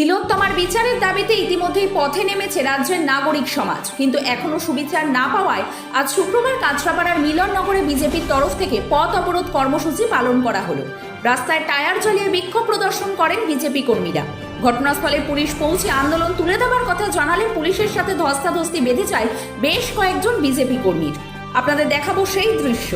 তিলোত্তমার বিচারের দাবিতে ইতিমধ্যেই পথে নেমেছে রাজ্যের নাগরিক সমাজ। কিন্তু এখনও সুবিচার না পাওয়ায় আজ শুক্রবার কাঁচরাপাড়ার মিলননগরে বিজেপির তরফ থেকে পথ অবরোধ কর্মসূচি পালন করা হলো। রাস্তায় টায়ার জ্বালিয়ে বিক্ষোভ প্রদর্শন করেন বিজেপি কর্মীরা। ঘটনাস্থলে পুলিশ পৌঁছে আন্দোলন তুলে দেওয়ার কথা জানালে পুলিশের সাথে ধস্তাধস্তি বেঁধে যায় বেশ কয়েকজন বিজেপি কর্মীর। আপনাদের দেখাবো সেই দৃশ্য।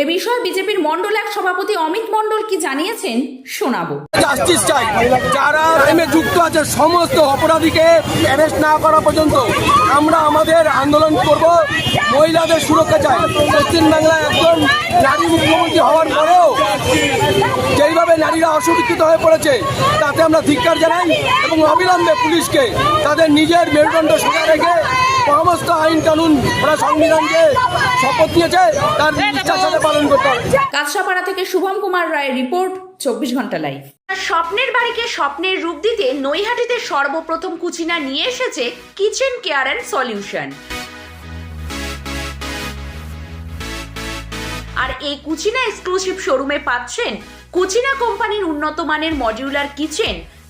এ বিষয়ে বিজেপির মণ্ডল এক সভাপতি অমিত মণ্ডল কি জানিয়েছেন শোনাবো। জাস্টিস চাই। যারা ক্রাইমে যুক্ত আছে, সমস্ত অপরাধীকে অ্যারেস্ট না করা পর্যন্ত আমরা আমাদের আন্দোলন করব, মহিলাদের সুরক্ষা চাই। পশ্চিমবাংলায় একজন নারী মুখ্যমন্ত্রী হওয়ার পরেও যেইভাবে নারীরা অসুরক্ষিত হয়ে পড়েছে, তাতে আমরা ধিক্কার জানাই এবং অবিলম্বে পুলিশকে তাদের নিজের মেরুদণ্ড সোজা রেখে সমস্ত আইন কানুন ওরা সংবিধানকে শপথ নিয়েছে তার নিষ্ঠার সাথে পালন করতে হবে। থেকে শুভম কুমার রায়ের রিপোর্ট চব্বিশ ঘণ্টা লাইভ। স্বপ্নের বাড়িকে স্বপ্নের রূপ দিতে নৈহাটিতে সর্বপ্রথম কুচিনা নিয়ে এসেছে কিচেন কেয়ার অ্যান্ড সলিউশন। আর এই কুচিনা এক্সক্লুসিভ শোরুমে পাচ্ছেন কুচিনা কোম্পানির উন্নত মানের modular kitchen